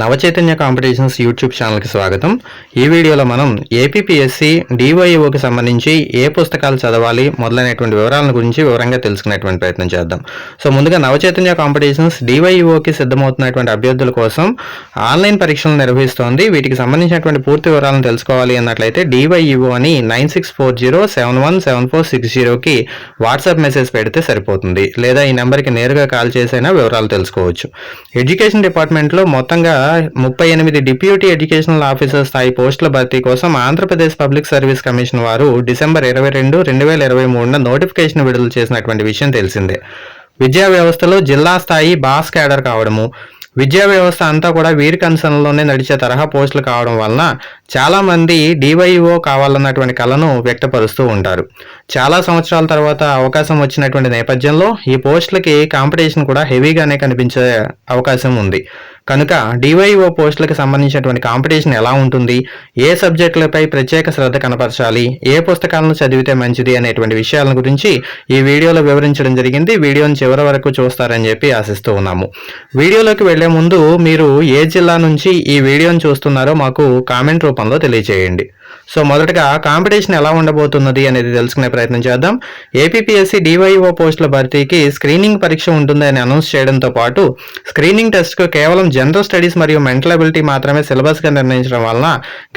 Navachaitanya competitions YouTube ఛానల్కి స్వాగతం. ఈ వీడియోలో మనం ఏపీపీఎస్సి డివైఓకి సంబంధించి ఏ పుస్తకాలు చదవాలి మొదలైనటువంటి వివరాలను గురించి వివరంగా తెలుసుకునేటువంటి ప్రయత్నం చేద్దాం. సో ముందుగా నవచైతన్య కాంపిటీషన్స్ డివైఓకి సిద్ధమవుతున్నటువంటి అభ్యర్థుల కోసం ఆన్లైన్ పరీక్షలు నిర్వహిస్తోంది. వీటికి సంబంధించినటువంటి పూర్తి వివరాలను తెలుసుకోవాలి అన్నట్లయితే డివైఈఓ అని nine six four zero seven one seven four six జీరోకి వాట్సాప్ మెసేజ్ పెడితే సరిపోతుంది. లేదా ఈ నెంబర్కి నేరుగా కాల్ చేసైనా వివరాలు తెలుసుకోవచ్చు. ఎడ్యుకేషన్ డిపార్ట్మెంట్లో మొత్తంగా ముప్పై ఎనిమిది డిప్యూటీ ఎడ్యుకేషనల్ ఆఫీసర్ స్థాయి పోస్టుల భర్తీ కోసం ఆంధ్రప్రదేశ్ పబ్లిక్ సర్వీస్ కమిషన్ వారు డిసెంబర్ ఇరవై రెండు రెండు వేల ఇరవై మూడున నోటిఫికేషన్ విడుదల చేసినటువంటి విషయం తెలిసిందే. విద్యా వ్యవస్థలో జిల్లా స్థాయి బాస్ క్యాడర్ కావడము విద్యా వ్యవస్థ అంతా కూడా వీరి కన్సర్న్లోనే నడిచే తరహా పోస్టులు కావడం వలన చాలామంది డివైఓ కావాలన్నటువంటి కళను వ్యక్తపరుస్తూ ఉంటారు. చాలా సంవత్సరాల తర్వాత అవకాశం వచ్చినటువంటి నేపథ్యంలో ఈ పోస్టులకి కాంపిటీషన్ కూడా హెవీగానే కనిపించే అవకాశం ఉంది. కనుక డివైఓ పోస్టులకు సంబంధించినటువంటి కాంపిటీషన్ ఎలా ఉంటుంది? ఏ సబ్జెక్టులపై ప్రత్యేక శ్రద్ధ కనపరచాలి? ఏ పుస్తకాలను చదివితే మంచిది అనేటువంటి విషయాల గురించి ఈ వీడియోలో వివరించడం జరిగింది. వీడియోని చివరి వరకు చూస్తారని చెప్పి ఆశిస్తూ ఉన్నాము. వీడియోలోకి వెళ్ళే ముందు మీరు ఏ జిల్లా నుంచి ఈ వీడియోని చూస్తున్నారో మాకు కామెంట్ రూపంలో తెలియజేయండి సో మొదటగా కాంపిటీషన్ ఎలా ఉండబోతున్నది అనేది తెలుసుకునే ప్రయత్నం చేద్దాం. ఏపీఎస్సి డివైఓ పోస్టుల భర్తీకి స్క్రీనింగ్ పరీక్ష ఉంటుందని అనౌన్స్ చేయడంతో పాటు స్క్రీనింగ్ టెస్ట్కు కేవలం జనరల్ స్టడీస్ మరియు మెంటల్ అబిలిటీ మాత్రమే సిలబస్గా నిర్ణయించడం వలన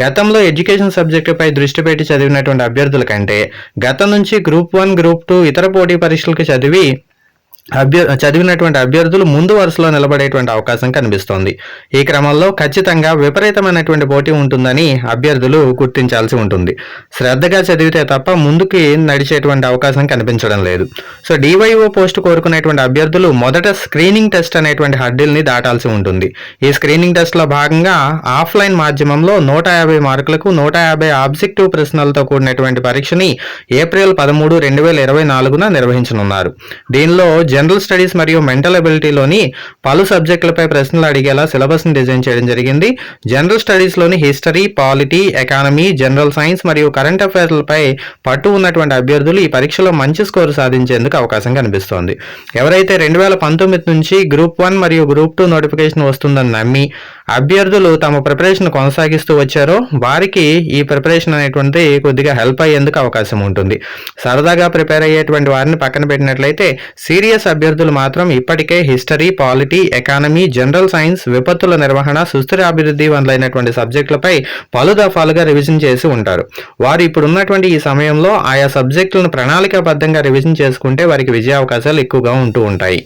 గతంలో ఎడ్యుకేషన్ సబ్జెక్టుపై దృష్టి పెట్టి చదివినటువంటి అభ్యర్థుల కంటే గతం నుంచి గ్రూప్ వన్ గ్రూప్ టూ ఇతర పోటీ పరీక్షలకు చదివి అభ్యర్ చదివినటువంటి అభ్యర్థులు ముందు వరుసలో నిలబడేటువంటి అవకాశం కనిపిస్తోంది. ఈ క్రమంలో ఖచ్చితంగా విపరీతమైనటువంటి పోటీ ఉంటుందని అభ్యర్థులు గుర్తించాల్సి ఉంటుంది. శ్రద్ధగా చదివితే తప్ప ముందుకి నడిచేటువంటి అవకాశం కనిపించడం లేదు. సో డివైఓ పోస్ట్ కోరుకునేటువంటి అభ్యర్థులు మొదట స్క్రీనింగ్ టెస్ట్ అనేటువంటి హడ్డిల్ని దాటాల్సి ఉంటుంది. ఈ స్క్రీనింగ్ టెస్ట్లో భాగంగా ఆఫ్లైన్ మాధ్యమంలో నూట యాభై మార్కులకు నూట యాభై ఆబ్జెక్టివ్ ప్రశ్నలతో కూడినటువంటి పరీక్షని ఏప్రిల్ పదమూడు రెండు వేల ఇరవై నాలుగున నిర్వహించనున్నారు. దీనిలో జనరల్ స్టడీస్ మరియు మెంటల్ అబిలిటీలోని పలు సబ్జెక్టులపై ప్రశ్నలు అడిగేలా సిలబస్ని డిజైన్ చేయడం జరిగింది. General స్టడీస్లోని history polity economy general science మరియు కరెంట్ అఫైర్లపై పట్టు ఉన్నటువంటి అభ్యర్థులు ఈ పరీక్షలో మంచి స్కోరు సాధించేందుకు అవకాశం కనిపిస్తోంది. ఎవరైతే రెండు వేల పంతొమ్మిది నుంచి గ్రూప్ వన్ మరియు గ్రూప్ టూ నోటిఫికేషన్ వస్తుందని నమ్మి అభ్యర్థులు తమ ప్రిపరేషన్ కొనసాగిస్తూ వచ్చారో వారికి ఈ ప్రిపరేషన్ అనేటువంటి కొద్దిగా హెల్ప్ అయ్యేందుకు అవకాశం ఉంటుంది. సరదాగా ప్రిపేర్ అయ్యేటువంటి వారిని పక్కన పెట్టినట్లయితే సీరియస్ అభ్యర్థులు మాత్రం ఇప్పటికే history polity economy general science విపత్తుల నిర్వహణ సుస్థిర అభివృద్ధి మొదలైనటువంటి సబ్జెక్టులపై పలు దఫాలుగా రివిజన్ చేసి ఉంటారు. వారు ఇప్పుడు ఉన్నటువంటి ఈ సమయంలో ఆయా సబ్జెక్టులను ప్రణాళికాబద్ధంగా రివిజన్ చేసుకుంటే వారికి విజయ అవకాశాలు ఎక్కువగా ఉంటూ ఉంటాయి.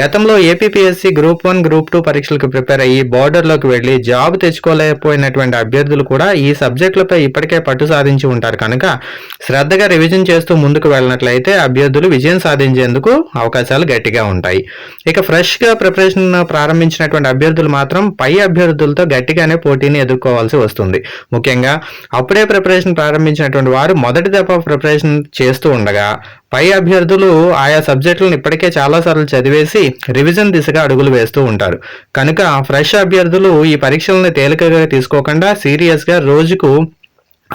గతంలో APSC group one group two పరీక్షలకు ప్రిపేర్ అయ్యి బార్డర్లోకి వెళ్ళి జాబ్ తెచ్చుకోలేకపోయినటువంటి అభ్యర్థులు కూడా ఈ సబ్జెక్టులపై ఇప్పటికే పట్టు సాధించి ఉంటారు. కనుక శ్రద్ధగా రివిజన్ చేస్తూ ముందుకు వెళ్ళినట్లయితే అభ్యర్థులు విజయం సాధించేందుకు అవకాశాలు గట్టిగా ఉంటాయి. ఇక ఫ్రెష్గా ప్రిపరేషన్ ప్రారంభించినటువంటి అభ్యర్థులు మాత్రం పై అభ్యర్థులతో గట్టిగానే పోటీని ఎదుర్కోవాల్సి వస్తుంది. ముఖ్యంగా అప్పుడే ప్రిపరేషన్ ప్రారంభించినటువంటి వారు మొదటి దఫా ప్రిపరేషన్ చేస్తూ ఉండగా పై అభ్యర్థులు ఆయా సబ్జెక్టులను ఇప్పటికే చాలాసార్లు చదివేసి రివిజన్ దిశగా అడుగులు వేస్తూ ఉంటారు. కనుక ఫ్రెష్ అభ్యర్థులు ఈ పరీక్షలను తేలికగా తీసుకోకుండా సీరియస్గా రోజుకు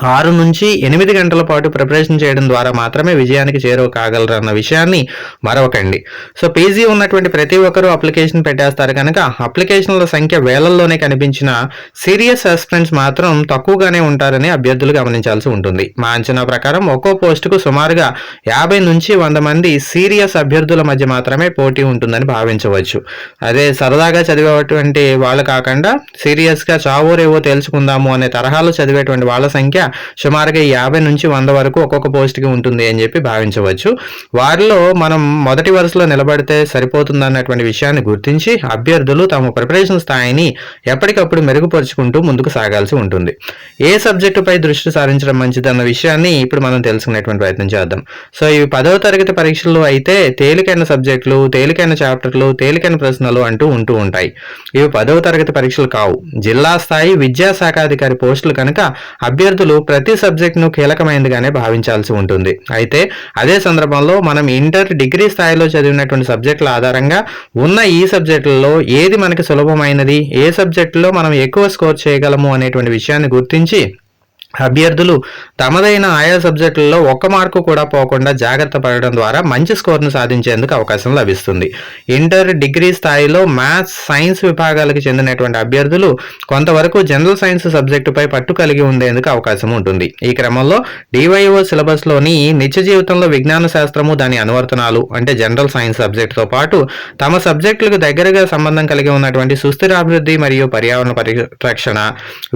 ఆరు నుంచి ఎనిమిది గంటల పాటు ప్రిపరేషన్ చేయడం ద్వారా మాత్రమే విజయానికి చేరువ కాగలరు అన్న విషయాన్ని మరవకండి. సో పీజీ ఉన్నటువంటి ప్రతి ఒక్కరూ అప్లికేషన్ పెట్టేస్తారు కనుక అప్లికేషన్ల సంఖ్య వేలల్లోనే కనిపించిన సీరియస్ అస్పిరెంట్స్ మాత్రం తక్కువగానే ఉంటారని అభ్యర్థులు గమనించాల్సి ఉంటుంది. మా అంచనా ప్రకారం ఒక్కో పోస్టుకు సుమారుగా యాభై నుంచి వంద మంది సీరియస్ అభ్యర్థుల మధ్య మాత్రమే పోటీ ఉంటుందని భావించవచ్చు. అదే సరదాగా చదివేటువంటి వాళ్ళు కాకుండా సీరియస్గా చావోరేవో తేల్చుకుందాము అనే తరహాలో చదివేటువంటి వాళ్ళ సంఖ్య సుమారుగా యాభై నుంచి వంద వరకు ఒక్కొక్క పోస్ట్కి ఉంటుంది అని చెప్పి భావించవచ్చు. వారిలో మనం మొదటి వరుసలో నిలబడితే సరిపోతుంది అన్నటువంటి విషయాన్ని గుర్తించి అభ్యర్థులు తమ ప్రిపరేషన్ స్థాయిని ఎప్పటికప్పుడు మెరుగుపరుచుకుంటూ ముందుకు సాగాల్సి ఉంటుంది. ఏ సబ్జెక్టుపై దృష్టి సారించడం మంచిది అన్న విషయాన్ని ఇప్పుడు మనం తెలుసుకునేటువంటి ప్రయత్నం చేద్దాం. సో ఇవి పదవ తరగతి పరీక్షలు అయితే తేలికైన సబ్జెక్టులు తేలికైన చాప్టర్లు తేలికైన ప్రశ్నలు అంటూ ఉంటూ ఉంటాయి. ఇవి పదవ తరగతి పరీక్షలు కావు. జిల్లా స్థాయి విద్యాశాఖాధికారి పోస్టులు కనుక అభ్యర్థులు ప్రతి సబ్జెక్ట్ను కీలకమైనదిగానే భావించాల్సి ఉంటుంది. అయితే అదే సందర్భంలో మనం ఇంటర్ డిగ్రీ స్థాయిలో చదివినటువంటి సబ్జెక్టుల ఆధారంగా ఉన్న ఈ సబ్జెక్టులలో ఏది మనకి సులభమైనది? ఏ సబ్జెక్టులో మనం ఎక్కువ స్కోర్ చేయగలము అనేటువంటి విషయాన్ని గుర్తించి అభ్యర్థులు తమదైన ఆయా సబ్జెక్టులలో ఒక్క మార్కు కూడా పోకుండా జాగ్రత్త పడడం ద్వారా మంచి స్కోర్ను సాధించేందుకు అవకాశం లభిస్తుంది. ఇంటర్ డిగ్రీ స్థాయిలో మ్యాథ్స్ సైన్స్ విభాగాలకు చెందినటువంటి అభ్యర్థులు కొంతవరకు జనరల్ సైన్స్ సబ్జెక్టుపై పట్టు కలిగి ఉండేందుకు అవకాశం ఉంటుంది. ఈ క్రమంలో డివైఓ సిలబస్లోని నిత్య జీవితంలో విజ్ఞాన శాస్త్రము దాని అనువర్తనాలు అంటే జనరల్ సైన్స్ సబ్జెక్టుతో పాటు తమ సబ్జెక్టులకు దగ్గరగా సంబంధం కలిగి ఉన్నటువంటి సుస్థిర అభివృద్ధి మరియు పర్యావరణ పరిరక్షణ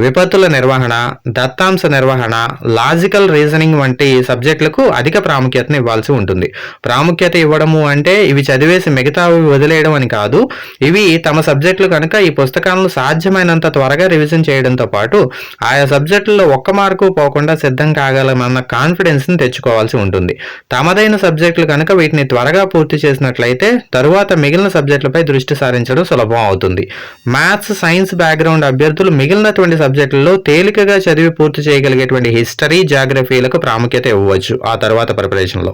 విపత్తుల నిర్వహణ దత్తాంశ నిర్వహణ లాజికల్ రీజనింగ్ వంటి సబ్జెక్టులకు అధిక ప్రాముఖ్యతను ఇవ్వాల్సి ఉంటుంది. ప్రాముఖ్యత ఇవ్వడము అంటే ఇవి చదివేసి మిగతావి వదిలేయడం అని కాదు ఇవి తమ సబ్జెక్టులు కనుక ఈ పుస్తకాలను సాధ్యమైనంత త్వరగా రివిజన్ చేయడంతో పాటు ఆయా సబ్జెక్టుల్లో ఒక్క మార్కు పోకుండా సిద్ధం కాగలమన్న కాన్ఫిడెన్స్ని తెచ్చుకోవాల్సి ఉంటుంది. తమదైన సబ్జెక్టులు కనుక వీటిని త్వరగా పూర్తి చేసినట్లయితే తరువాత మిగిలిన సబ్జెక్టులపై దృష్టి సారించడం సులభం అవుతుంది. మ్యాథ్స్ సైన్స్ బ్యాక్గ్రౌండ్ అభ్యర్థులు మిగిలినటువంటి సబ్జెక్టుల్లో తేలికగా చదివి పూర్తి చేయగలిగేటువంటి హిస్టరీ జాగ్రఫీలకు ప్రాముఖ్యత ఇవ్వవచ్చు ఆ తర్వాత ప్రిపరేషన్లో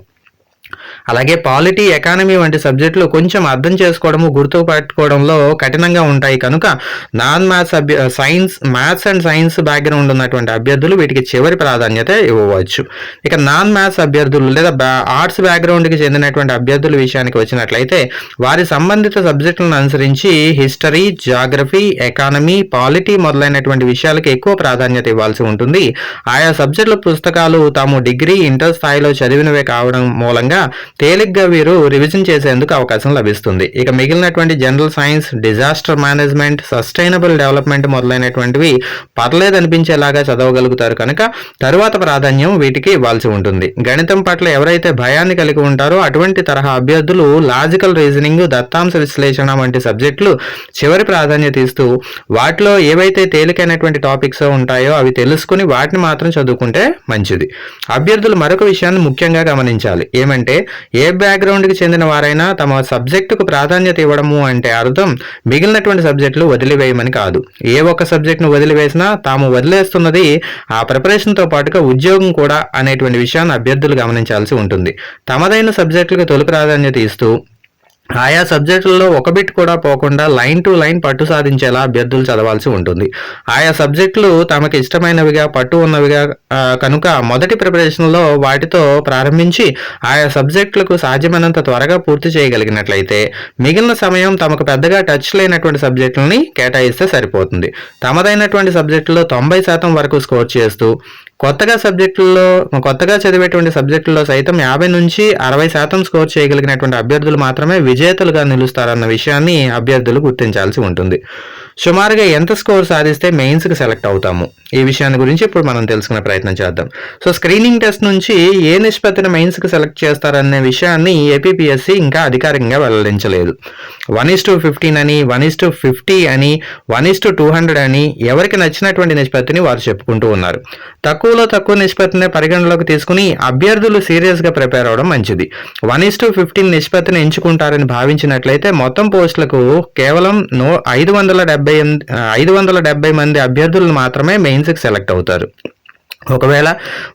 అలాగే పాలిటీ ఎకానమీ వంటి సబ్జెక్టులు కొంచెం అర్థం చేసుకోవడము గుర్తుపెట్టుకోవడంలో కఠినంగా ఉంటాయి. కనుక non maths అభ్య science maths and science background ఉన్నటువంటి అభ్యర్థులు వీటికి చివరి ప్రాధాన్యత ఇవ్వవచ్చు. ఇక నాన్ మ్యాథ్స్ అభ్యర్థులు లేదా ఆర్ట్స్ బ్యాక్గ్రౌండ్కి చెందినటువంటి అభ్యర్థుల విషయానికి వచ్చినట్లయితే వారి సంబంధిత సబ్జెక్టులను అనుసరించి హిస్టరీ జాగ్రఫీ ఎకానమీ పాలిటీ మొదలైనటువంటి విషయాలకు ఎక్కువ ప్రాధాన్యత ఇవ్వాల్సి ఉంటుంది. ఆయా సబ్జెక్టుల పుస్తకాలు తాము డిగ్రీ ఇంటర్ స్థాయిలో చదివినవే కావడం మూలంగా తేలిగ్గా వీరు రివిజన్ చేసేందుకు అవకాశం లభిస్తుంది. ఇక మిగిలినటువంటి general science disaster management sustainable development మొదలైనటువంటివి పర్లేదు అనిపించేలాగా చదవగలుగుతారు కనుక తరువాత ప్రాధాన్యం వీటికి ఇవ్వాల్సి ఉంటుంది. గణితం పట్ల ఎవరైతే భయాన్ని కలిగి ఉంటారో అటువంటి తరహా అభ్యర్థులు లాజికల్ రీజనింగ్ దత్తాంశ విశ్లేషణ వంటి సబ్జెక్టులు చివరి ప్రాధాన్యత ఇస్తూ వాటిలో ఏవైతే తేలికైనటువంటి టాపిక్స్ ఉంటాయో అవి తెలుసుకుని వాటిని మాత్రం చదువుకుంటే మంచిది. అభ్యర్థులు మరొక విషయాన్ని ముఖ్యంగా గమనించాలి. ఏమంటే ఏ బ్యాక్గ్రౌండ్కి చెందిన వారైనా తమ సబ్జెక్టుకు ప్రాధాన్యత ఇవ్వడము అంటే అర్థం మిగిలినటువంటి సబ్జెక్టులు వదిలివేయమని కాదు. ఏ ఒక్క సబ్జెక్టును వదిలివేసినా తాము వదిలేస్తున్నది ఆ ప్రిపరేషన్తో పాటుగా ఉద్యోగం కూడా అనేటువంటి విషయాన్ని అభ్యర్థులు గమనించాల్సి ఉంటుంది. తమదైన సబ్జెక్టులకు తొలి ప్రాధాన్యత ఇస్తూ ఆయా సబ్జెక్టులలో ఒక బిట్ కూడా పోకుండా లైన్ టు లైన్ పట్టు సాధించేలా అభ్యర్థులు చదవాల్సి ఉంటుంది. ఆయా సబ్జెక్టులు తమకు ఇష్టమైనవిగా పట్టు ఉన్నవిగా కనుక మొదటి ప్రిపరేషన్లో వాటితో ప్రారంభించి ఆయా సబ్జెక్టులకు సాధ్యమైనంత త్వరగా పూర్తి చేయగలిగినట్లయితే మిగిలిన సమయం తమకు పెద్దగా టచ్ లేనటువంటి సబ్జెక్టులని కేటాయిస్తే సరిపోతుంది. తమదైనటువంటి సబ్జెక్టులో తొంభై శాతం వరకు స్కోర్ చేస్తూ కొత్తగా సబ్జెక్టుల్లో కొత్తగా చదివేటువంటి సబ్జెక్టుల్లో సైతం యాభై నుంచి అరవై శాతం స్కోర్ చేయగలిగినటువంటి అభ్యర్థులు మాత్రమే విజేతలుగా నిలుస్తారన్న విషయాన్ని అభ్యర్థులు గుర్తించాల్సి ఉంటుంది. సుమారుగా ఎంత స్కోర్ సాధిస్తే మెయిన్స్కి సెలెక్ట్ అవుతాము? ఈ విషయాన్ని గురించి ఇప్పుడు మనం తెలుసుకునే ప్రయత్నం చేద్దాం. సో స్క్రీనింగ్ టెస్ట్ నుంచి ఏ నిష్పత్తిని మెయిన్స్కి సెలెక్ట్ చేస్తారనే విషయాన్ని ఏపీపీఎస్సీ ఇంకా అధికారికంగా వెల్లడించలేదు. వన్ ఇస్ టు ఫిఫ్టీన్ అని వన్ ఇస్ టు ఫిఫ్టీ అని one is to two hundred అని ఎవరికి నచ్చినటువంటి నిష్పత్తిని వారు చెప్పుకుంటూ ఉన్నారు. తక్కువలో తక్కువ నిష్పత్తిని పరిగణలోకి తీసుకుని అభ్యర్థులు సీరియస్గా ప్రిపేర్ అవడం మంచిది. వన్ ఇస్ టు ఫిఫ్టీన్ నిష్పత్తిని ఎంచుకుంటారని భావించినట్లయితే మొత్తం పోస్టులకు కేవలం నో ఐదు వందల డెబ్బై ఐదు వందల డెబ్బై మంది అభ్యర్థులు మాత్రమే మెయిన్స్కి సెలెక్ట్ అవుతారు. ఒకవేళ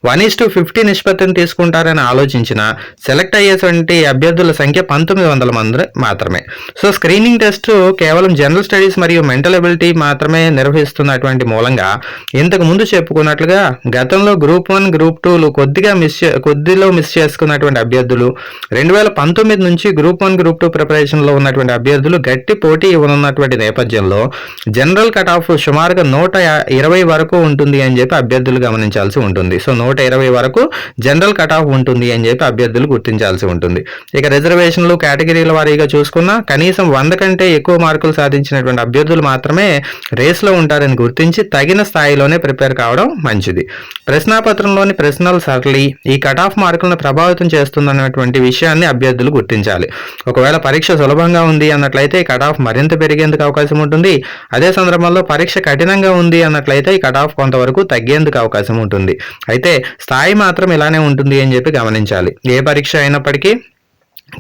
వన్ ఈస్ టు ఫిఫ్టీ నిష్పత్తిని తీసుకుంటారని ఆలోచించిన సెలెక్ట్ అయ్యేటువంటి అభ్యర్థుల సంఖ్య పంతొమ్మిది వందల మంది మాత్రమే. సో స్క్రీనింగ్ టెస్ట్ కేవలం జనరల్ స్టడీస్ మరియు మెంటల్ ఎబిలిటీ మాత్రమే నిర్వహిస్తున్నటువంటి మూలంగా ఇంతకు ముందు చెప్పుకున్నట్లుగా గతంలో గ్రూప్ వన్ గ్రూప్ టూలు కొద్దిగా మిస్ కొద్దిలో మిస్ చేసుకున్నటువంటి అభ్యర్థులు రెండు వేల పంతొమ్మిది నుంచి గ్రూప్ వన్ గ్రూప్ టూ ప్రిపరేషన్లో ఉన్నటువంటి అభ్యర్థులు గట్టి పోటీ ఇవ్వనున్నటువంటి నేపథ్యంలో జనరల్ కట్ ఆఫ్ సుమారుగా నూట ఇరవై వరకు ఉంటుంది అని చెప్పి అభ్యర్థులు గమనించారు. గుర్తించాల్సి ఉంటుంది. సో నూట ఇరవై వరకు జనరల్ కట్ ఆఫ్ ఉంటుంది అని చెప్పి అభ్యర్థులు గుర్తించాల్సి ఉంటుంది. ఇక రిజర్వేషన్లు కేటగిరీల వారీగా చూసుకున్నా కనీసం వంద కంటే ఎక్కువ మార్కులు సాధించినటువంటి అభ్యర్థులు మాత్రమే రేస్లో ఉంటారని గుర్తించి తగిన స్థాయిలోనే ప్రిపేర్ కావడం మంచిది. ప్రశ్నాపత్రంలోని ప్రశ్నలు సరళి ఈ కట్ ఆఫ్ మార్కులను ప్రభావితం చేస్తుందన్నటువంటి విషయాన్ని అభ్యర్థులు గుర్తించాలి. ఒకవేళ పరీక్ష సులభంగా ఉంది అన్నట్లయితే ఈ కట్ ఆఫ్ మరింత పెరిగేందుకు అవకాశం ఉంటుంది. అదే సందర్భంలో పరీక్ష కఠినంగా ఉంది అన్నట్లయితే ఈ కట్ ఆఫ్ కొంతవరకు తగ్గేందుకు అవకాశం ఉంటుంది. అయితే స్థాయి మాత్రం ఇలానే ఉంటుంది అని చెప్పి గమనించాలి. ఏ పరీక్ష అయినప్పటికీ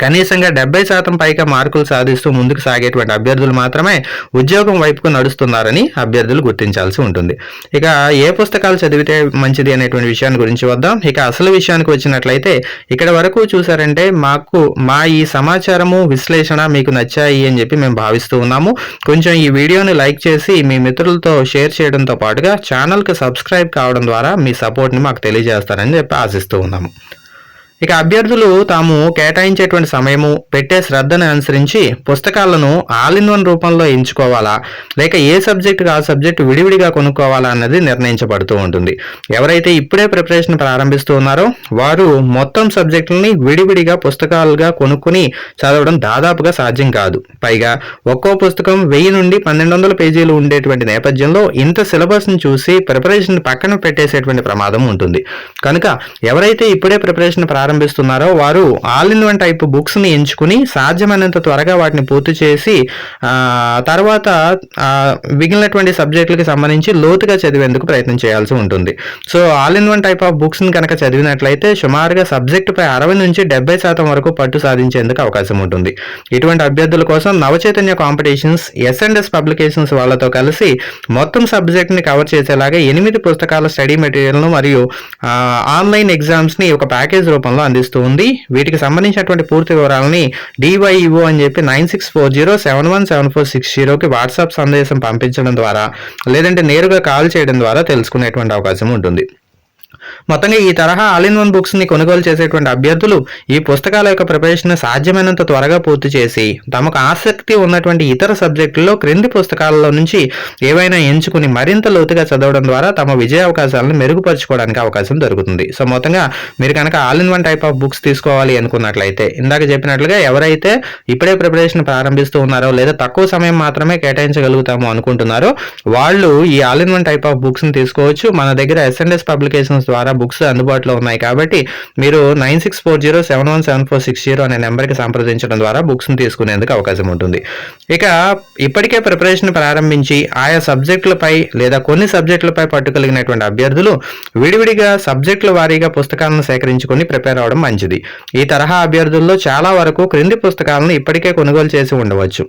కనీసంగా డెబ్బై శాతం పైగా మార్కులు సాధిస్తూ ముందుకు సాగేటువంటి అభ్యర్థులు మాత్రమే ఉద్యోగం వైపుకు నడుస్తున్నారని అభ్యర్థులు గుర్తించాల్సి ఉంటుంది. ఇక ఏ పుస్తకాలు చదివితే మంచిది అనేటువంటి విషయాన్ని గురించి వద్దాం. ఇక అసలు విషయానికి వచ్చినట్లయితే ఇక్కడ వరకు చూసారంటే మాకు మా ఈ సమాచారము విశ్లేషణ మీకు నచ్చాయి అని చెప్పి మేము భావిస్తూ ఉన్నాము. కొంచెం ఈ వీడియోని లైక్ చేసి మీ మిత్రులతో షేర్ చేయడంతో పాటుగా ఛానల్కి సబ్స్క్రైబ్ కావడం ద్వారా మీ సపోర్ట్ని మాకు తెలియజేస్తారని చెప్పి ఆశిస్తూ ఉన్నాము. ఇక అభ్యర్థులు తాము కేటాయించేటువంటి సమయము పెట్టే శ్రద్ధను అనుసరించి పుస్తకాలను ఆల్ ఇన్ వన్ రూపంలో ఎంచుకోవాలా? లేక ఏ సబ్జెక్టుకు ఆ సబ్జెక్టు విడివిడిగా కొనుక్కోవాలా అన్నది నిర్ణయించబడుతూ ఉంటుంది. ఎవరైతే ఇప్పుడే ప్రిపరేషన్ ప్రారంభిస్తూ ఉన్నారో వారు మొత్తం సబ్జెక్టులని విడివిడిగా పుస్తకాలుగా కొనుక్కుని చదవడం దాదాపుగా సాధ్యం కాదు. పైగా ఒక్కో పుస్తకం వెయ్యి నుండి పన్నెండు వందల పేజీలు ఉండేటువంటి నేపథ్యంలో ఇంత సిలబస్ని చూసి ప్రిపరేషన్ పక్కన పెట్టేసేటువంటి ప్రమాదం ఉంటుంది. కనుక ఎవరైతే ఇప్పుడే ప్రిపరేషన్ ప్రారంభిస్తున్నారో వారు ఆల్ ఇన్ వన్ టైప్ బుక్స్ని ఎంచుకుని సాధ్యమైనంత త్వరగా వాటిని పూర్తి చేసి తర్వాత మిగిలినటువంటి సబ్జెక్టులకి సంబంధించి లోతుగా చదివేందుకు ప్రయత్నం చేయాల్సి ఉంటుంది. So all in one type of బుక్స్ని కనుక చదివినట్లయితే సుమారుగా సబ్జెక్టుపై అరవై నుంచి డెబ్బై శాతం వరకు పట్టు సాధించేందుకు అవకాశం ఉంటుంది. ఇటువంటి అభ్యర్థుల కోసం Navachaitanya competitions S and S publications వాళ్ళతో కలిసి మొత్తం సబ్జెక్ట్ని కవర్ చేసేలాగా ఎనిమిది పుస్తకాల స్టడీ మెటీరియల్ను మరియు ఆన్లైన్ ఎగ్జామ్స్ని ఒక ప్యాకేజ్ రూపంలో అందిస్తూ ఉంది. వీటికి సంబంధించినటువంటి పూర్తి వివరాలని డివైఈఓ అని చెప్పి nine six four zero seven one seven four six జీరోకి వాట్సాప్ సందేశం పంపించడం ద్వారా లేదంటే నేరుగా కాల్ చేయడం ద్వారా తెలుసుకునేటువంటి అవకాశం ఉంటుంది. మొత్తంగా ఈ తరహా ఆల్ ఇన్ వన్ బుక్స్ని కొనుగోలు చేసేటువంటి అభ్యర్థులు ఈ పుస్తకాల యొక్క ప్రిపరేషన్ సాధ్యమైనంత త్వరగా పూర్తి చేసి తమకు ఆసక్తి ఉన్నటువంటి ఇతర సబ్జెక్టుల్లో క్రింది పుస్తకాలలో నుంచి ఏవైనా ఎంచుకుని మరింత లోతుగా చదవడం ద్వారా తమ విజయ అవకాశాలను మెరుగుపరచుకోవడానికి అవకాశం దొరుకుతుంది. సో మొత్తంగా మీరు కనుక all in one type of books తీసుకోవాలి అనుకున్నట్లయితే ఇందాక చెప్పినట్లుగా ఎవరైతే ఇప్పుడే ప్రిపరేషన్ ప్రారంభిస్తూ ఉన్నారో లేదా తక్కువ సమయం మాత్రమే కేటాయించగలుగుతాము అనుకుంటున్నారో వాళ్ళు ఈ all in one type of బుక్స్ని తీసుకోవచ్చు. మన దగ్గర ఎస్ఎన్ఎస్ పబ్లికేషన్స్ ద్వారా బుక్స్ అందుబాటులో ఉన్నాయి కాబట్టి మీరు nine six four zero seven one seven four six zero అనే నెంబర్కి సంప్రదించడం ద్వారా బుక్స్ని తీసుకునేందుకు అవకాశం ఉంటుంది. ఇక ఇప్పటికే ప్రిపరేషన్ ప్రారంభించి ఆయా సబ్జెక్టులపై లేదా కొన్ని సబ్జెక్టులపై పట్టుకలిగినటువంటి అభ్యర్థులు విడివిడిగా సబ్జెక్టుల వారీగా పుస్తకాలను సేకరించుకుని ప్రిపేర్ అవడం మంచిది. ఈ తరహా అభ్యర్థుల్లో చాలా వరకు క్రింది పుస్తకాలను ఇప్పటికే కొనుగోలు చేసి ఉండవచ్చు.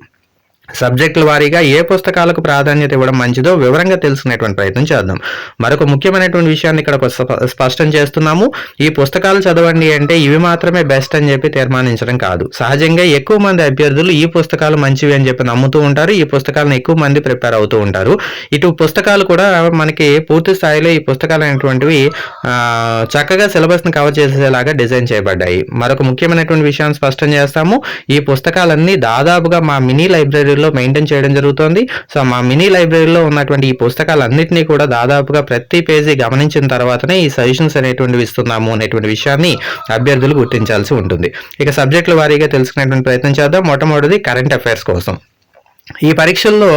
సబ్జెక్టుల వారీగా ఏ పుస్తకాలకు ప్రాధాన్యత ఇవ్వడం మంచిదో వివరంగా తెలుసుకునేటువంటి ప్రయత్నం చేద్దాం. మరొక ముఖ్యమైనటువంటి విషయాన్ని ఇక్కడ స్పష్టం చేస్తున్నాము. ఈ పుస్తకాలు చదవండి అంటే ఇవి మాత్రమే బెస్ట్ అని చెప్పి తీర్మానించడం కాదు. సహజంగా ఎక్కువ మంది అభ్యర్థులు ఈ పుస్తకాలు మంచివి అని చెప్పి నమ్ముతూ ఉంటారు. ఈ పుస్తకాలను ఎక్కువ మంది ప్రిపేర్ అవుతూ ఉంటారు. ఇటు పుస్తకాలు కూడా మనకి పూర్తి స్థాయిలో ఈ పుస్తకాలు అనేటువంటివి చక్కగా సిలబస్ని కవర్ చేసేలాగా డిజైన్ చేయబడ్డాయి. మరొక ముఖ్యమైనటువంటి విషయాన్ని స్పష్టం చేస్తాము. ఈ పుస్తకాలన్నీ దాదాపుగా మా మినీ లైబ్రరీ లైబ్రరీలో మెయింటైన్ చేయడం జరుగుతుంది. సో మా మినీ లైబ్రరీలో ఉన్నటువంటి ఈ పుస్తకాలన్నింటినీ కూడా దాదాపుగా ప్రతి పేజీ గమనించిన తర్వాతనే ఈ సజెషన్స్ అనేటువంటివి ఇస్తున్నాము అనేటువంటి విషయాన్ని అభ్యర్థులు గుర్తించాల్సి ఉంటుంది. ఇక సబ్జెక్టుల వారీగా తెలుసుకునేటువంటి ప్రయత్నం చేద్దాం. మొట్టమొదటిది కరెంట్ అఫైర్స్ కోసం. ఈ పరీక్షల్లో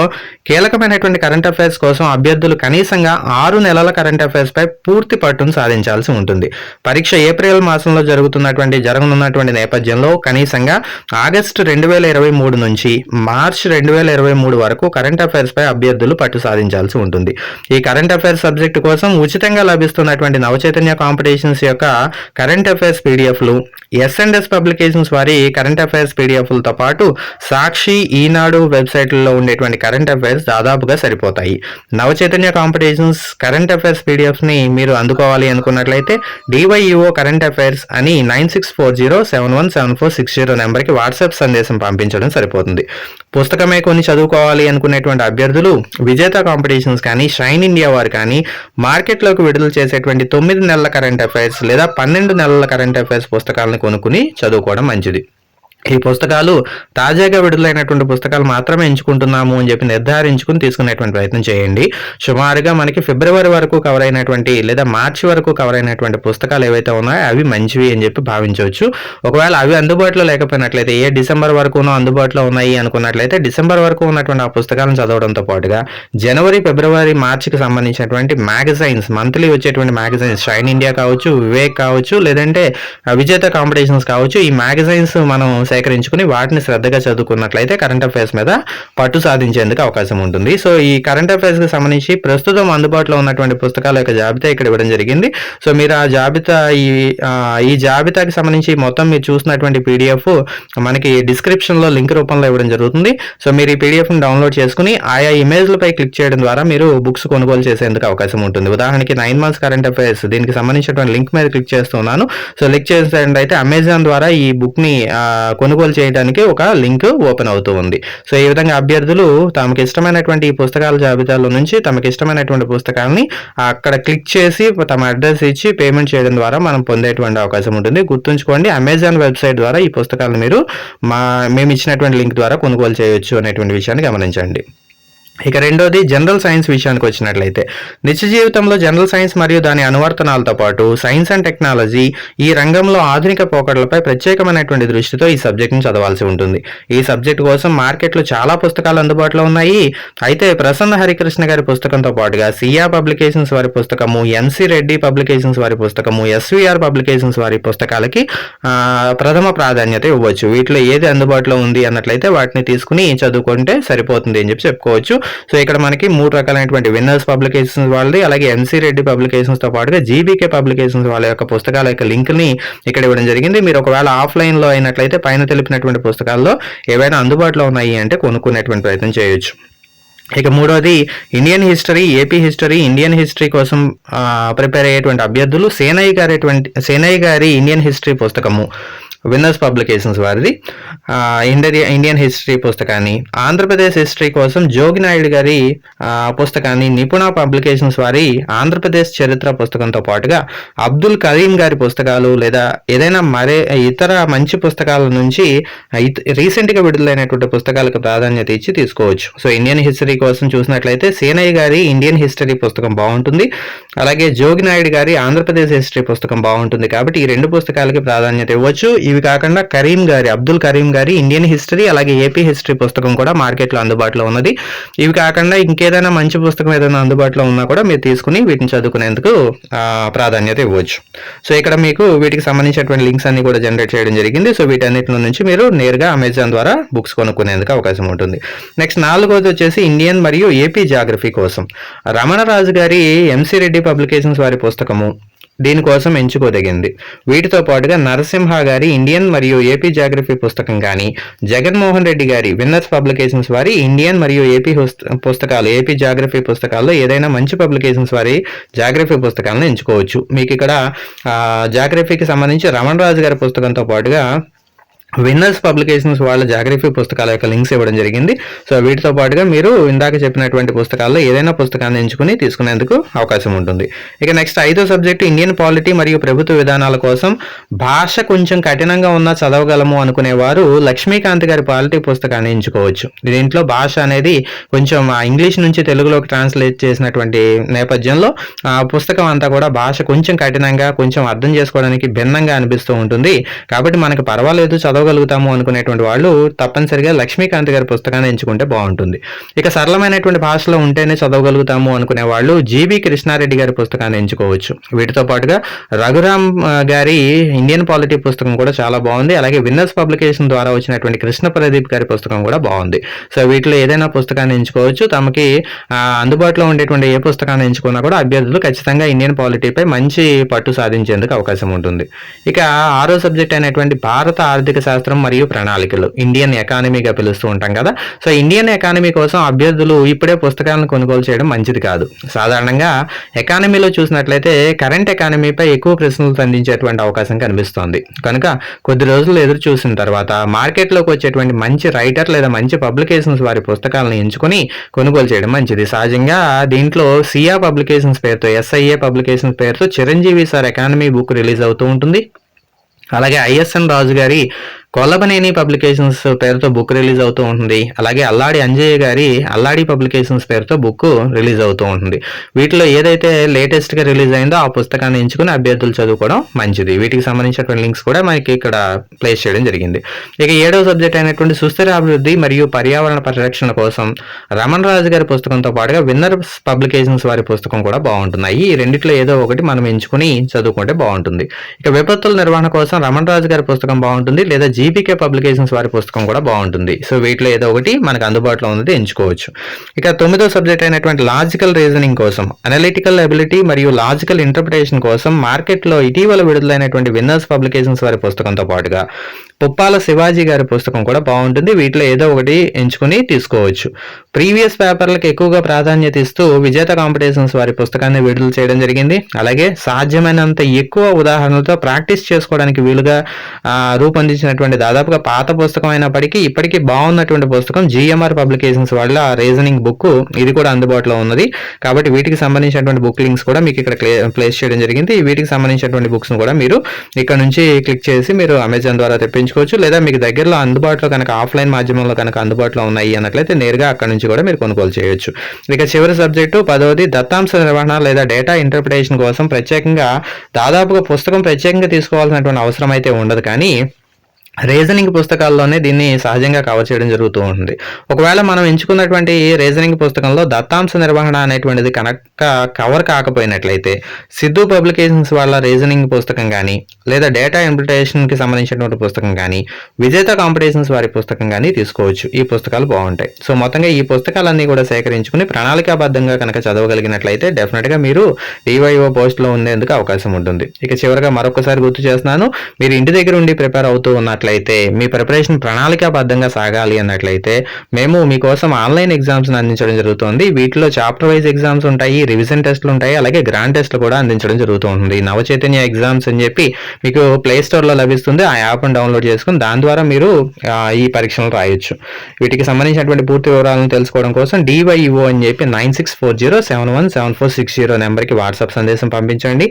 కీలకమైనటువంటి కరెంట్ అఫైర్స్ కోసం అభ్యర్థులు కనీసంగా ఆరు నెలల కరెంట్ అఫైర్స్ పై పూర్తి పట్టును సాధించాల్సి ఉంటుంది. పరీక్ష ఏప్రిల్ మాసంలో జరుగుతున్నటువంటి జరగనున్నటువంటి నేపథ్యంలో కనీసంగా ఆగస్టు రెండు వేల ఇరవై మూడు నుంచి మార్చ్ రెండు వేల ఇరవై మూడు వరకు కరెంట్ అఫైర్స్ పై అభ్యర్థులు పట్టు సాధించాల్సి ఉంటుంది. ఈ కరెంట్ అఫైర్స్ సబ్జెక్టు కోసం ఉచితంగా లభిస్తున్నటువంటి నవచైతన్య కాంపిటీషన్స్ యొక్క కరెంట్ అఫైర్స్ పీడిఎఫ్లు ఎస్ అండ్ ఎస్ పబ్లికేషన్స్ వారి కరెంట్ అఫైర్స్ పీడిఎఫ్లతో పాటు సాక్షి ఈనాడు వెబ్సైట్ వెబ్సైట్లలో ఉండేటువంటి కరెంట్ అఫైర్స్ దాదాపుగా సరిపోతాయి. నవచైతన్య కాంపిటీషన్స్ కరెంట్ అఫైర్స్ పీడిఎఫ్స్ని మీరు అందుకోవాలి అనుకున్నట్లయితే డివైఈఓ కరెంట్ అఫైర్స్ అని nine six four zero seven one seven four six zero నెంబర్కి వాట్సాప్ సందేశం పంపించడం సరిపోతుంది. పుస్తకమే కొన్ని చదువుకోవాలి అనుకునేటువంటి అభ్యర్థులు విజేత కాంపిటీషన్స్ కానీ షైన్ ఇండియా వారు కానీ మార్కెట్లోకి విడుదల చేసేటువంటి తొమ్మిది నెలల కరెంట్ అఫైర్స్ లేదా పన్నెండు నెలల కరెంట్ అఫైర్స్ పుస్తకాలను కొనుక్కుని చదువుకోవడం మంచిది. ఈ పుస్తకాలు తాజాగా విడుదలైనటువంటి పుస్తకాలు మాత్రమే ఎంచుకుంటున్నాము అని చెప్పి నిర్ధారించుకుని తీసుకునేటువంటి ప్రయత్నం చేయండి. సుమారుగా మనకి ఫిబ్రవరి వరకు కవర్ అయినటువంటి లేదా మార్చి వరకు కవర్ అయినటువంటి పుస్తకాలు ఏవైతే ఉన్నాయో అవి మంచివి అని చెప్పి భావించవచ్చు. ఒకవేళ అవి అందుబాటులో లేకపోయినట్లయితే ఏ డిసెంబర్ వరకునో అందుబాటులో ఉన్నాయి అనుకున్నట్లయితే డిసెంబర్ వరకు ఉన్నటువంటి ఆ పుస్తకాలను చదవడంతో పాటుగా జనవరి ఫిబ్రవరి మార్చికి సంబంధించినటువంటి మ్యాగజైన్స్ మంత్లీ వచ్చేటువంటి మ్యాగజైన్స్ షైన్ ఇండియా కావచ్చు వివేక్ కావచ్చు లేదంటే విజేత కాంపిటీషన్స్ కావచ్చు ఈ మ్యాగజైన్స్ మనం సేకరించుకుని వాటిని శ్రద్ధగా చదువుకున్నట్లయితే కరెంట్ అఫైర్స్ మీద పట్టు సాధించేందుకు అవకాశం ఉంటుంది. సో ఈ కరెంట్ అఫైర్స్కి సంబంధించి ప్రస్తుతం అందుబాటులో ఉన్నటువంటి పుస్తకాల యొక్క జాబితా ఇక్కడ ఇవ్వడం జరిగింది. సో మీరు ఆ జాబితా ఈ ఈ జాబితాకి సంబంధించి మొత్తం మీరు చూసినటువంటి పీడిఎఫ్ మనకి డిస్క్రిప్షన్లో లింక్ రూపంలో ఇవ్వడం జరుగుతుంది. సో మీరు ఈ పీడిఎఫ్ని డౌన్లోడ్ చేసుకుని ఆయా ఇమేజ్లపై క్లిక్ చేయడం ద్వారా మీరు బుక్స్ కొనుగోలు చేసేందుకు అవకాశం ఉంటుంది. ఉదాహరణకి నైన్ మంత్స్ కరెంట్ అఫైర్స్ దీనికి సంబంధించినటువంటి లింక్ మీద క్లిక్ చేస్తున్నాను సో క్లిక్ చేసేటైతే అమెజాన్ ద్వారా ఈ బుక్ని కొనుగోలు చేయడానికి ఒక లింక్ ఓపెన్ అవుతూ ఉంది. సో ఈ విధంగా అభ్యర్థులు తమకి ఇష్టమైనటువంటి ఈ పుస్తకాల జాబితాలో నుంచి తమకి ఇష్టమైనటువంటి పుస్తకాలని అక్కడ క్లిక్ చేసి తమ అడ్రస్ ఇచ్చి పేమెంట్ చేయడం ద్వారా మనం పొందేటువంటి అవకాశం ఉంటుంది. గుర్తుంచుకోండి అమెజాన్ వెబ్సైట్ ద్వారా ఈ పుస్తకాలను మీరు మా మేము ఇచ్చినటువంటి లింక్ ద్వారా కొనుగోలు చేయొచ్చు అనేటువంటి విషయాన్ని గమనించండి. ఇక రెండోది జనరల్ సైన్స్ విషయానికి వచ్చినట్లయితే నిత్య జీవితంలో జనరల్ సైన్స్ మరియు దాని అనువర్తనాలతో పాటు సైన్స్ అండ్ టెక్నాలజీ ఈ రంగంలో ఆధునిక పోకడలపై ప్రత్యేకమైనటువంటి దృష్టితో ఈ సబ్జెక్ట్ని చదవాల్సి ఉంటుంది. ఈ సబ్జెక్ట్ కోసం మార్కెట్లో చాలా పుస్తకాలు అందుబాటులో ఉన్నాయి. అయితే ప్రసన్న హరికృష్ణ గారి పుస్తకంతో పాటుగా సియా పబ్లికేషన్స్ వారి పుస్తకము ఎన్సి రెడ్డి పబ్లికేషన్స్ వారి పుస్తకము ఎస్విఆర్ పబ్లికేషన్స్ వారి పుస్తకాలకి ప్రథమ ప్రాధాన్యత ఇవ్వచ్చు. వీటిలో ఏది అందుబాటులో ఉంది అన్నట్లయితే వాటిని తీసుకుని చదువుకుంటే సరిపోతుంది అని చెప్పి చెప్పుకోవచ్చు. సో ఇక్కడ మనకి మూడు రకాలైనటువంటి విన్నర్స్ పబ్లికేషన్స్ వాళ్ళది అలాగే ఎన్సీ రెడ్డి పబ్లికేషన్స్తో పాటుగా జీబీకే పబ్లికేషన్స్ వాళ్ళ యొక్క పుస్తకాల యొక్క లింక్ని ఇక్కడ ఇవ్వడం జరిగింది. మీరు ఒకవేళ ఆఫ్లైన్లో అయినట్లయితే పైన తెలిపినటువంటి పుస్తకాల్లో ఏవైనా అందుబాటులో ఉన్నాయి అంటే కొనుక్కునేటువంటి ప్రయత్నం చేయొచ్చు. ఇక మూడోది Indian history AP history Indian history కోసం ప్రిపేర్ అయ్యేటువంటి అభ్యర్థులు సేనయ్య గారి సేనయ్య గారి ఇండియన్ హిస్టరీ పుస్తకము. విన్నర్స్ పబ్లికేషన్స్ వారిది. ఇండియా ఇండియన్ హిస్టరీ పుస్తకాన్ని ఆంధ్రప్రదేశ్ హిస్టరీ కోసం జోగినాయుడు గారి పుస్తకాన్ని నిపుణ పబ్లికేషన్స్ వారి ఆంధ్రప్రదేశ్ చరిత్ర పుస్తకంతో పాటుగా అబ్దుల్ కరీం గారి పుస్తకాలు లేదా ఏదైనా మరే ఇతర మంచి పుస్తకాల నుంచి రీసెంట్గా గా విడుదలైనటువంటి పుస్తకాలకు ప్రాధాన్యత ఇచ్చి తీసుకోవచ్చు. సో ఇండియన్ హిస్టరీ కోసం చూసినట్లయితే సేనయ్య గారి ఇండియన్ హిస్టరీ పుస్తకం బాగుంటుంది. అలాగే జోగినాయుడు గారి ఆంధ్రప్రదేశ్ హిస్టరీ పుస్తకం బాగుంటుంది కాబట్టి ఈ రెండు పుస్తకాలకి ప్రాధాన్యత ఇవ్వచ్చు. ఇవి కాకుండా కరీం గారి అబ్దుల్ కరీం గారి ఇండియన్ హిస్టరీ అలాగే ఏపీ హిస్టరీ పుస్తకం కూడా మార్కెట్లో అందుబాటులో ఉన్నది. ఇవి కాకుండా ఇంకేదైనా మంచి పుస్తకం ఏదైనా అందుబాటులో ఉన్నా కూడా మీరు తీసుకుని వీటిని చదువుకునేందుకు ప్రాధాన్యత ఇవ్వచ్చు. సో ఇక్కడ మీకు వీటికి సంబంధించినటువంటి లింక్స్ అన్ని కూడా జనరేట్ చేయడం జరిగింది. సో వీటన్నిటి నుంచి మీరు నేరుగా అమెజాన్ ద్వారా బుక్స్ కొనుక్కునేందుకు అవకాశం ఉంటుంది. నెక్స్ట్ నాలుగోది వచ్చేసి ఇండియన్ మరియు ఏపీ జాగ్రఫీ కోసం. రమణరాజు గారి ఎంసీ రెడ్డి పబ్లికేషన్స్ వారి పుస్తకము. దీనికోసం ఎంచుకోదగింది. వీటితో పాటుగా నరసింహ గారి ఇండియన్ మరియు ఏపీ జాగ్రఫీ పుస్తకం కానీ జగన్మోహన్ రెడ్డి గారి విన్నర్స్ పబ్లికేషన్స్ వారి ఇండియన్ మరియు ఏపీ హుస్- పుస్తకాలు ఏపీ జాగ్రఫీ పుస్తకాల్లో ఏదైనా మంచి పబ్లికేషన్స్ వారి జాగ్రఫీ పుస్తకాలను ఎంచుకోవచ్చు. మీకు ఇక్కడ జాగ్రఫీకి సంబంధించి రమణ రాజు గారి పుస్తకంతో పాటుగా విన్నర్స్ పబ్లికేషన్స్ వాళ్ళ జాగ్రఫీ పుస్తకాల యొక్క లింక్స్ ఇవ్వడం జరిగింది. సో వీటితో పాటుగా మీరు ఇందాక చెప్పినటువంటి పుస్తకాల్లో ఏదైనా పుస్తకాన్ని ఎంచుకుని తీసుకునేందుకు అవకాశం ఉంటుంది. ఇక నెక్స్ట్ ఐదో సబ్జెక్టు ఇండియన్ పాలిటీ మరియు ప్రభుత్వ విధానాల కోసం భాష కొంచెం కఠినంగా ఉన్నా చదవగలము అనుకునేవారు లక్ష్మీకాంత్ గారి పాలిటీ పుస్తకాన్ని ఎంచుకోవచ్చు. దీంట్లో భాష అనేది కొంచెం ఇంగ్లీష్ నుంచి తెలుగులోకి ట్రాన్స్లేట్ చేసినటువంటి నేపథ్యంలో ఆ పుస్తకం అంతా కూడా భాష కొంచెం కఠినంగా కొంచెం అర్థం చేసుకోవడానికి భిన్నంగా అనిపిస్తూ ఉంటుంది. కాబట్టి మనకి పర్వాలేదు చదవ చదవగలుగుతాము అనుకునేటువంటి వాళ్ళు తప్పనిసరిగా లక్ష్మీకాంత్ గారి పుస్తకాన్ని ఎంచుకుంటే బాగుంటుంది. ఇక సరళమైనటువంటి భాషలో ఉంటేనే చదవగలుగుతాము అనుకునే వాళ్ళు జీబీ కృష్ణారెడ్డి గారి పుస్తకాన్ని ఎంచుకోవచ్చు. వీటితో పాటుగా రఘురామ్ గారి ఇండియన్ పాలిటీ పుస్తకం కూడా చాలా బాగుంది. అలాగే విన్నర్స్ పబ్లికేషన్ ద్వారా వచ్చినటువంటి కృష్ణ ప్రదీప్ గారి పుస్తకం కూడా బాగుంది. సో వీటిలో ఏదైనా పుస్తకాన్ని ఎంచుకోవచ్చు. తమకి అందుబాటులో ఉండేటువంటి ఏ పుస్తకాన్ని ఎంచుకున్నా కూడా అభ్యర్థులు ఖచ్చితంగా ఇండియన్ పాలిటీపై మంచి పట్టు సాధించేందుకు అవకాశం ఉంటుంది. ఇక ఆరో సబ్జెక్ట్ అయినటువంటి భారత ఆర్థిక శాస్త్రం మరియు ప్రణాళికలు. ఇండియన్ ఎకానమీగా పిలుస్తూ ఉంటాం కదా. సో ఇండియన్ ఎకానమీ కోసం అభ్యర్థులు ఇప్పుడే పుస్తకాలను కొనుగోలు చేయడం మంచిది కాదు. సాధారణంగా ఎకానమీలో చూసినట్లయితే కరెంట్ ఎకానమీపై ఎక్కువ ప్రశ్నలు సంధించేటువంటి అవకాశం కనిపిస్తోంది. కనుక కొద్ది రోజులు ఎదురు చూసిన తర్వాత మార్కెట్లోకి వచ్చేటువంటి మంచి రైటర్ లేదా మంచి పబ్లికేషన్స్ వారి పుస్తకాలను ఎంచుకొని కొనుగోలు చేయడం మంచిది. సహజంగా దీంట్లో సియా పబ్లికేషన్స్ పేరుతో ఎస్ఐఏ పబ్లికేషన్స్ పేరుతో Chiranjeevi sir economy book release అవుతూ ఉంటుంది. అలాగే ఐఎస్ఎన్ రాజు గారి కొల్లబనేని పబ్లికేషన్స్ పేరుతో బుక్ రిలీజ్ అవుతూ ఉంటుంది. అలాగే అల్లాడి అంజయ్య గారి అల్లాడి పబ్లికేషన్స్ పేరుతో బుక్ రిలీజ్ అవుతూ ఉంటుంది. వీటిలో ఏదైతే లేటెస్ట్గా రిలీజ్ అయిందో ఆ పుస్తకాన్ని ఎంచుకుని అభ్యర్థులు చదువుకోవడం మంచిది. వీటికి సంబంధించినటువంటి లింక్స్ కూడా మనకి ఇక్కడ ప్లేస్ చేయడం జరిగింది. ఇక ఏడవ సబ్జెక్ట్ అయినటువంటి సుస్థిర అభివృద్ధి మరియు పర్యావరణ పరిరక్షణ కోసం రమణ రాజు గారి పుస్తకంతో పాటుగా విన్నర్స్ పబ్లికేషన్స్ వారి పుస్తకం కూడా బాగుంటున్నాయి. ఈ రెండిట్లో ఏదో ఒకటి మనం ఎంచుకుని చదువుకుంటే బాగుంటుంది. ఇక విపత్తుల నిర్వహణ కోసం రమణ రాజు గారి పుస్తకం బాగుంటుంది లేదా జీపీకే పబ్లికేషన్స్ వారి పుస్తకం కూడా బాగుంటుంది. సో వీటిలో ఏదో ఒకటి మనకు అందుబాటులో ఉన్నది ఎంచుకోవచ్చు. ఇక తొమ్మిదో సబ్జెక్ట్ అయినటువంటి లాజికల్ రీజనింగ్ కోసం అనలిటికల్ అబిలిటీ మరియు లాజికల్ ఇంటర్ప్రిటేషన్ కోసం మార్కెట్లో ఇటీవల విడుదలైనటువంటి విన్నర్స్ పబ్లికేషన్స్ వారి పుస్తకంతో పాటుగా పుప్పాల శివాజీ గారి పుస్తకం కూడా బాగుంటుంది. వీటిలో ఏదో ఒకటి ఎంచుకుని తీసుకోవచ్చు. ప్రీవియస్ పేపర్లకు ఎక్కువగా ప్రాధాన్యత ఇస్తూ విజేత కాంపిటీషన్స్ వారి పుస్తకాన్ని విడుదల చేయడం జరిగింది. అలాగే సాధ్యమైనంత ఎక్కువ ఉదాహరణలతో ప్రాక్టీస్ చేసుకోవడానికి వీలుగా రూపొందించినటువంటి రూపొందించినటువంటి దాదాపుగా పాత పుస్తకం అయినప్పటికీ ఇప్పటికీ బాగున్నటువంటి పుస్తకం జిఎంఆర్ పబ్లికేషన్స్ వాళ్ళ రీజనింగ్ బుక్ ఇది కూడా అందుబాటులో ఉన్నది. కాబట్టి వీటికి సంబంధించినటువంటి బుక్ లింక్స్ కూడా మీకు ఇక్కడ ప్లేస్ చేయడం జరిగింది. వీటికి సంబంధించినటువంటి బుక్స్ కూడా మీరు ఇక్కడ నుంచి క్లిక్ చేసి మీరు అమెజాన్ ద్వారా తెప్పించుకోవచ్చు. లేదా మీకు దగ్గరలో అందుబాటులో కనుక ఆఫ్లైన్ మాధ్యమంలో కనుక అందుబాటులో ఉన్నాయి అన్నట్లయితే నేరుగా అక్కడ నుంచి కూడా మీరు కొనుగోలు చేయొచ్చు. ఇక చివరి సబ్జెక్టు పదవది దత్తాంశ నిర్వహణ లేదా డేటా ఇంటర్ప్రిటేషన్ కోసం ప్రత్యేకంగా దాదాపుగా పుస్తకం ప్రత్యేకంగా తీసుకోవాల్సినటువంటి అవసరం అయితే ఉండదు. కానీ రీజనింగ్ పుస్తకాల్లోనే దీన్ని సహజంగా కవర్ చేయడం జరుగుతూ ఉంటుంది. ఒకవేళ మనం ఎంచుకున్నటువంటి రీజనింగ్ పుస్తకంలో దత్తాంశ నిర్వహణ అనేటువంటిది కనుక కవర్ కాకపోయినట్లయితే సిద్ధు పబ్లికేషన్స్ వాళ్ళ రీజనింగ్ పుస్తకం కానీ లేదా డేటా ఇంప్లిటేషన్కి సంబంధించినటువంటి పుస్తకం కానీ విజేత కాంపిటీషన్స్ వారి పుస్తకం కానీ తీసుకోవచ్చు. ఈ పుస్తకాలు బాగుంటాయి. సో మొత్తంగా ఈ పుస్తకాలన్నీ కూడా సేకరించుకుని ప్రణాళికాబద్ధంగా కనుక చదవగలిగినట్లయితే డెఫినెట్గా మీరు డివైఓ పోస్ట్లో ఉండేందుకు అవకాశం ఉంటుంది. ఇక చివరగా మరొకసారి గుర్తు చేస్తున్నాను మీరు ఇంటి దగ్గర ఉండి ప్రిపేర్ అవుతూ ఉన్నట్లయితే మీ ప్రిపరేషన్ ప్రణాళికాబద్ధంగా సాగాలి అన్నట్లయితే మేము మీకోసం ఆన్లైన్ ఎగ్జామ్స్ అందించడం జరుగుతుంది. వీటిలో చాప్టర్ వైజ్ ఎగ్జామ్స్ ఉంటాయి రివిజన్ టెస్ట్లు ఉంటాయి అలాగే గ్రాండ్ టెస్ట్లు కూడా అందించడం జరుగుతూ నవచైతన్య ఎగ్జామ్స్ అని చెప్పి మీకు ప్లే స్టోర్లో లభిస్తుంది. ఆ యాప్ను డౌన్లోడ్ చేసుకుని దాని ద్వారా మీరు ఈ పరీక్షలు రాయొచ్చు. వీటికి సంబంధించినటువంటి పూర్తి వివరాలను తెలుసుకోవడం కోసం డివైఓ అని చెప్పి nine six four zero seven one seven four six zero నెంబర్కి వాట్సాప్ సందేశం పంపించండి.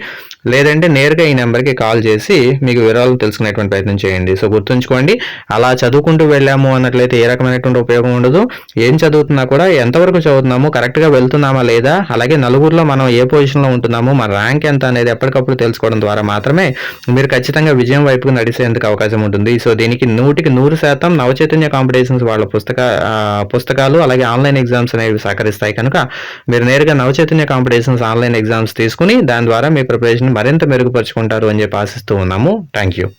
లేదంటే నేరుగా ఈ నెంబర్కి కాల్ చేసి మీకు వివరాలు తెలుసుకునేటువంటి ప్రయత్నం చేయండి. సో గుర్తుంచుకోండి అలా చదువుకుంటూ వెళ్ళాము అన్నట్లయితే ఏ రకమైనటువంటి ఉపయోగం ఉండదు. ఏం చదువుతున్నా కూడా ఎంతవరకు చదువుతున్నాము కరెక్ట్గా వెళ్తున్నామా లేదా అలాగే నలుగురిలో మనం ఏ పొజిషన్లో ఉంటున్నాము మన ర్యాంక్ ఎంత అనేది ఎప్పటికప్పుడు తెలుసుకోవడం ద్వారా మాత్రమే మీరు ఖచ్చితంగా విజయం వైపుకు నడిచేందుకు అవకాశం ఉంటుంది. సో దీనికి నూటికి నూరు శాతం నవచైతన్య కాంపిటీషన్స్ వాళ్ళ పుస్తక పుస్తకాలు అలాగే ఆన్లైన్ ఎగ్జామ్స్ అనేవి సహకరిస్తాయి. కనుక మీరు నేరుగా నవచైతన్య కాంపిటీషన్స్ ఆన్లైన్ ఎగ్జామ్స్ తీసుకుని దాని ద్వారా మీ ప్రిపరేషన్ మరింత మెరుగుపరుచుకుంటారు అని చెప్పి ఆశిస్తూ ఉన్నాము. Thank you